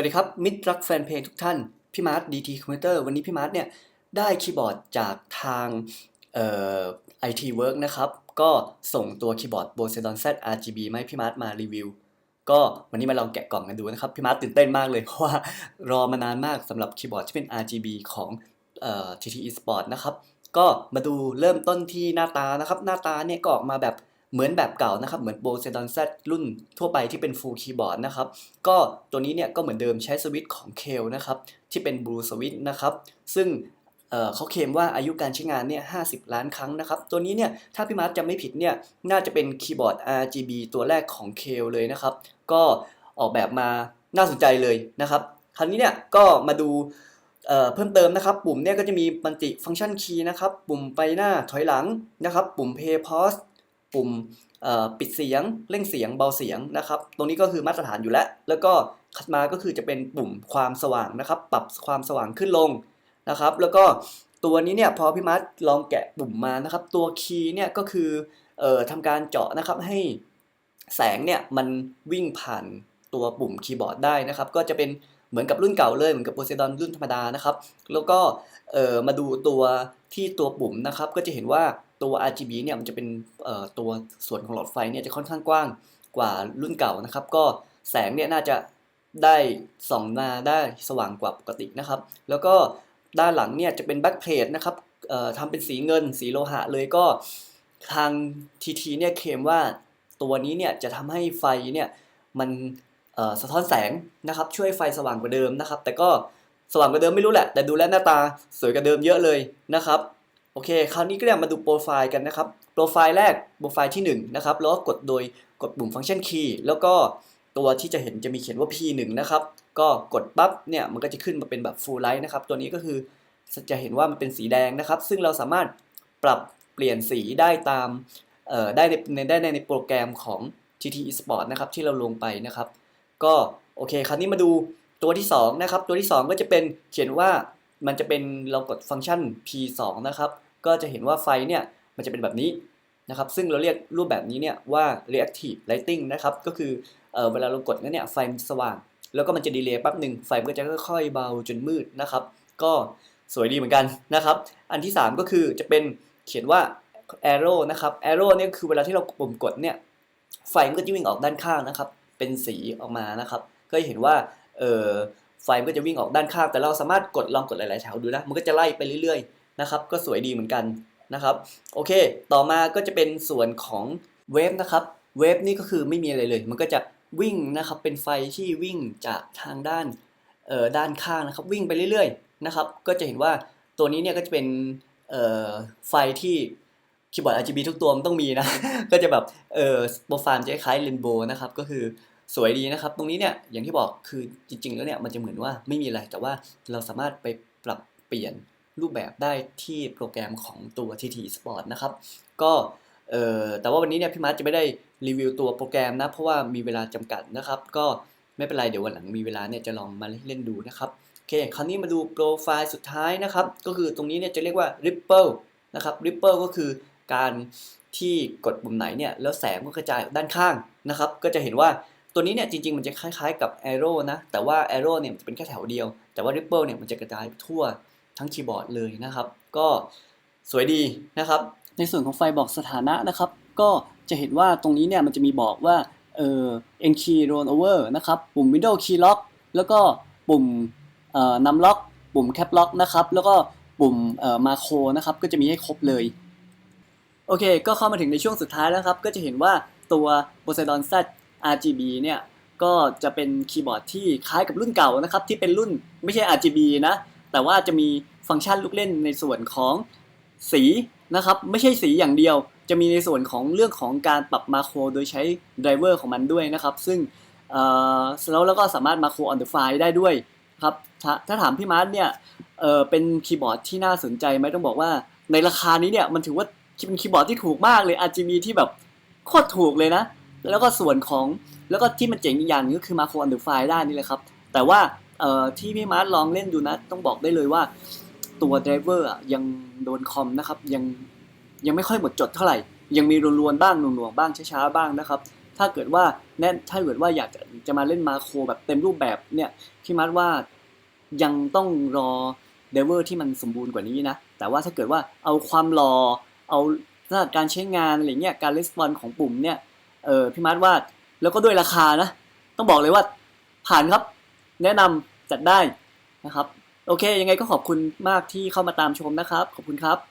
วัสดีครับ มิตรรักแฟนเพลงทุกท่าน พี่มาร์ทดีทีคอมพิวเตอร์วันนี้พี่มาร์ทเนี่ย ได้คีย์บอร์ดจากทางเอ่อไอทีเวิร์กนะครับ ก็ส่งตัวคีย์บอร์ด b o s e d o n Z RGB มาให้พี่มาร์ทมารีวิว ก็วันนี้มาลองแกะกล่องกันดูนะครับ พี่มาร์ทตื่นเต้นมากเลย เพราะว่ารอมานานมากสำหรับคีย์บอร์ดที่เป็น RGB ของเอ่อ TTE Sport นะครับ ก็มาดูเริ่มต้นที่หน้าตานะครับ หน้าตาเนี่ยก็ออกมาแบบ เหมือนแบบเก่านะครับเหมือน b o s e d o n Z รุ่นทั่วไปที่เป็น full keyboard นะครับก็ตัวนี้เนี่ยก็เหมือนเดิมใช้สวิตช์ของเคลนะครับที่เป็น Blue Switch นะครับซึ่งเเขาเคลมว่าอายุการใช้งานเนี่ย 50 ล้านครั้งนะครับ ตัวนี้เนี่ย ถ้าพี่มาร์ทจำไม่ผิดเนี่ย น่าจะเป็นคีย์บอร์ด RGB ตัวแรกของเคลเลยนะครับ ก็ออกแบบมาน่าสนใจเลยนะครับ คราวนี้เนี่ย ก็มาดูเเพิ่มเติมนะครับ ปุ่มเนี่ยก็จะมีมัลติฟัง c t ชันคีย์นะครับ ปุ่มไปหน้าถอยหลังนะครับ ปุ่ม Play Pause ปุ่มเอ่อ ปุ่มปิดเสียง เร่งเสียงเบาเสียงนะครับ ตรงนี้ก็คือมาตรฐานอยู่แล้ว แล้วก็ถัดมาก็คือจะเป็นปุ่มความสว่างนะครับ ปรับความสว่างขึ้นลงนะครับ แล้วก็ตัวนี้เนี่ยพอพี่มาร์ทลองแกะปุ่มมานะครับ ตัวคีย์เนี่ยก็คือเอ่อทำการเจาะนะครับให้แสงเนี่ยมันวิ่งผ่านตัวปุ่มคีย์บอร์ดได้นะครับ ก็จะเป็นเหมือนกับรุ่นเก่าเลยเหมือนกับโพไซดอนรุ่นธรรมดานะครับ แล้วก็เอ่อมาดูตัวที่ตัวปุ่มนะครับ ก็จะเห็นว่า ตัว RGB เนี่ยมันจะเป็นตัวส่วนของหลอดไฟเนี่ยจะค่อนข้างกว้างกว่ารุ่นเก่านะครับ ก็แสงเนี่ยน่าจะได้ส่องมาได้สว่างกว่าปกตินะครับ แล้วก็ด้านหลังเนี่ยจะเป็นแบ็กเพลทนะครับทำเป็นสีเงินสีโลหะเลยก็ทาง TT เนี่ยเคมว่าตัวนี้เนี่ยจะทำให้ไฟเนี่ยมันสะท้อนแสงนะครับ ช่วยไฟสว่างกว่าเดิมนะครับ แต่ก็สว่างกว่าเดิมไม่รู้แหละ แต่ดูแล้วหน้าตาสวยกว่าเดิมเยอะเลยนะครับ อเค คราวนี้ก็เนี่ยมาดูโปรไฟล์กันนะครับ โปรไฟล์แรก โปรไฟล์ที่1นะครับ แล้วก็กดโดยกดปุ่มฟังก์ชันคีย์แล้วก็ตัวที่จะเห็นจะมีเขียนว่า P1 นะครับ ก็กดปั๊บเนี่ยมันก็จะขึ้นมาเป็นแบบ full light นะครับ ตัวนี้ก็คือจะเห็นว่ามันเป็นสีแดงนะครับ ซึ่งเราสามารถปรับเปลี่ยนสีได้ตามได้ในในได้ในในโปรแกรมของ GT Esport นะครับที่เราลงไปนะครับ ก็โอเค คราวนี้มาดูตัวที่2นะครับ ตัวที่ 2 ก็จะเป็นเขียนว่ามันจะเป็นเรากดฟังก์ชัน P2 นะครับ ก็จะเห็นว่าไฟเนี่ยมันจะเป็นแบบนี้นะครับ ซึ่งเราเรียกรูปแบบนี้เนี่ยว่า reactive lighting นะครับ ก็คือเออเวลาเรากดนั้นเนี่ยไฟมันสว่าง แล้วก็มันจะดีเลย์แป๊บหนึ่งไฟมันก็จะค่อยๆเบาจนมืดนะครับ ก็สวยดีเหมือนกันนะครับ อันที่ 3 ก็คือจะเป็นเขียนว่า arrow นะครับ arrow เนี่ยคือเวลาที่เราปุ่มกดเนี่ยไฟมันก็จะวิ่งออกด้านข้างนะครับ เป็นสีออกมานะครับ ก็จะเห็นว่าเออไฟมันก็จะวิ่งออกด้านข้าง แต่เราสามารถกดลองกดหลายๆแถวดูนะ มันก็จะไล่ไปเรื่อยๆ นะครับก็สวยดีเหมือนกันนะครับโอเค ต่อมาก็จะเป็นส่วนของเวฟนะครับเวฟนี่ก็คือไม่มีอะไรเลย มันก็จะวิ่งนะครับเป็นไฟที่วิ่งจากทางด้านเอ่อด้านข้างนะครับวิ่งไปเรื่อยๆนะครับก็จะเห็นว่าตัวนี้เนี่ยก็จะเป็นเอ่อไฟที่คีย์บอร์ด RGB ทุกตัวมันต้องมีนะ ก็จะแบบเออโปรไฟล์จะคล้ายเรนโบว์นะครับก็คือสวยดีนะครับ ตรงนี้เนี่ยอย่างที่บอกคือจริงๆแล้วเนี่ยมันจะเหมือนว่าไม่มีอะไรแต่ว่าเราสามารถไปปรับเปลี่ยน รูปแบบได้ที่โปรแกรมของตัว TT Sport นะครับ ก็เอ่อแต่ว่าวันนี้เนี่ยพี่มาร์ทจะไม่ได้รีวิวตัวโปรแกรมนะ เพราะว่ามีเวลาจำกัดนะครับ ก็ไม่เป็นไรเดี๋ยววันหลังมีเวลาเนี่ยจะลองมาเล่นดูนะครับโอเคคราวนี้มาดูโปรไฟล์สุดท้ายนะครับ ก็คือตรงนี้เนี่ยจะเรียกว่า Ripple นะครับ Ripple ก็คือการที่กดปุ่มไหนเนี่ยแล้วแสงก็กระจายด้านข้างนะครับ ก็จะเห็นว่าตัวนี้เนี่ยจริงๆ มันจะคล้ายๆกับ Arrow นะ แต่ว่า Arrow เนี่ยมันจะเป็นแค่แถวเดียว แต่ว่า Ripple เนี่ยมันจะกระจายทั่ว ทั้งคีย์บอร์ดเลยนะครับ ก็สวยดีนะครับ ในส่วนของไฟบอกสถานะนะครับ ก็จะเห็นว่าตรงนี้เนี่ยมันจะมีบอกว่าเอ่อ N key roll over นะครับ ปุ่ม Window key lock แล้วก็ปุ่มเอ่อนำล็อก ปุ่ม cap lock นะครับ แล้วก็ปุ่มเอ่อ macro นะครับ ก็จะมีให้ครบเลย โอเค ก็เข้ามาถึงในช่วงสุดท้ายแล้วครับ ก็จะเห็นว่าตัว Poseidon Z RGB เนี่ย ก็จะเป็นคีย์บอร์ดที่คล้ายกับรุ่นเก่านะครับ ที่เป็นรุ่นไม่ใช่ RGB นะ แต่ว่าจะมีฟังก์ชันลูกเล่นในส่วนของสีนะครับ ไม่ใช่สีอย่างเดียว จะมีในส่วนของเรื่องของการปรับมาโครโดยใช้ไดรเวอร์ของมันด้วยนะครับ ซึ่งแล้วแล้วก็สามารถมาโคร on the fly ได้ด้วยครับถ้าถ้าถามพี่มาร์ทเนี่ยเเป็นคีย์บอร์ดที่น่าสนใจไหมต้องบอกว่า ในราคานี้เนี่ยมันถือว่าเป็นคีย์บอร์ดที่ถูกมากเลย RGB ที่แบบโคตรถูกเลยนะ แล้วก็ส่วนของแล้วก็ที่มันเจ๋งอีกอย่างหนึงก็คือมาโคร on the fly ได้นี่แหละครับ แต่ว่า เอ่อที่พี่มาร์ทลองเล่นดูนะ ต้องบอกได้เลยว่า ตัวไดรเวอร์ยังโดนคอมนะครับ ยังยังไม่ค่อยหมดจดเท่าไหร่ ยังมีรวนๆบ้างหน่วงๆบ้างช้าๆบ้างนะครับ ถ้าเกิดว่าแน่ถ้าเกิดว่าอยากจะจะมาเล่นมาโครแบบเต็มรูปแบบเนี่ยพี่มาร์ทว่ายังต้องรอเดเวอร์ที่มันสมบูรณ์กว่านี้นะ แต่ว่าถ้าเกิดว่าเอาความรอเอาลักษณะการใช้งานอะไรเงี้ยการレスปอนของปุ่มเนี่ยเออพี่มาร์ทว่าแล้วก็ด้วยราคานะ ต้องบอกเลยว่าผ่านครับ แนะนำจัดได้นะครับ โอเค ยังไงก็ขอบคุณมากที่เข้ามาตามชมนะครับ ขอบคุณครับ